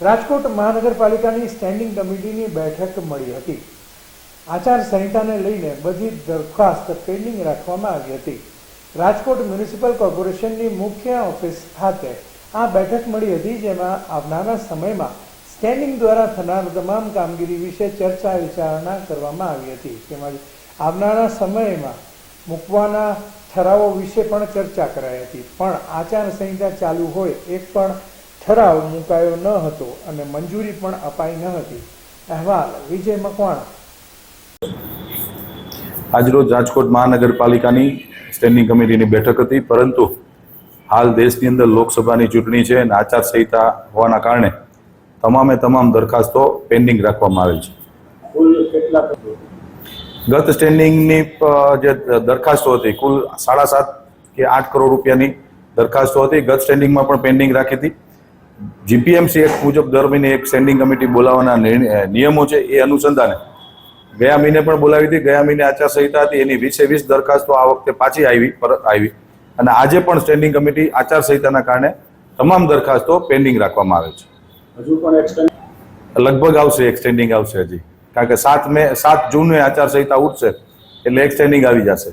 રાજકોટ મહાનગરપાલિકાની સ્ટેન્ડિંગ કમિટીની બેઠક મળી હતી. આચારસંહિતાને લઈને બધી દરખાસ્ત પેન્ડિંગ રાખવામાં આવી હતી. રાજકોટ મ્યુનિસિપલ કોર્પોરેશનની મુખ્ય ઓફિસ ખાતે આ બેઠક મળી હતી, જેમાં આવનારા સમયમાં સ્ટેન્ડિંગ દ્વારા થનાર તમામ કામગીરી વિશે ચર્ચા વિચારણા કરવામાં આવી હતી. તેમજ આવનારા સમયમાં મૂકવાના ઠરાવો વિશે પણ ચર્ચા કરાઈ હતી. પણ આચારસંહિતા ચાલુ હોય એક પણ ઠરાવ મુકાયો ન હતો અને મંજૂરી પણ અપાઈ ન હતી. અહેવાલ, વિજય મકવાણા. આજરોજ રાજકોટ મહાનગરપાલિકાની સ્ટેન્ડિંગ કમિટીની બેઠક હતી, પરંતુ હાલ દેશની અંદર લોકસભાની ચૂંટણી છે અને આચારસંહિતા હોવાના કારણે તમામે તમામ દરખાસ્તો પેન્ડિંગ રાખવામાં આવેલ છે. ગત સ્ટેન્ડિંગની જે દરખાસ્તો હતી, કુલ સાડા સાત કે આઠ કરોડ રૂપિયાની દરખાસ્તો હતી. ગત સ્ટેન્ડિંગમાં પણ પેન્ડિંગ રાખી હતી. જીપીએમસી એક્ટ મુજબ દર મહિને એક સ્ટેન્ડિંગ કમિટી બોલાવવાના નિયમો છે એ અનુસંધાને. ગયા મહિને પણ બોલાવી હતી ગયા મહિને આચારસંહિતા હતી એની વીસે વીસ દરખાસ્તો આ વખતે પાછી આવી પરત આવી. અને આજે પણ સ્ટેન્ડિંગ કમિટી આચારસંહિતાના કારણે તમામ દરખાસ્તો પેન્ડિંગ રાખવામાં આવે છે. હજુ પણ લગભગ આવશે એક્સટેન્ડિંગ આવશે હજી. કારણ કે સાત મે સાત જૂને આચારસંહિતા ઉઠશે એટલે એક્સટેન્ડિંગ આવી જશે.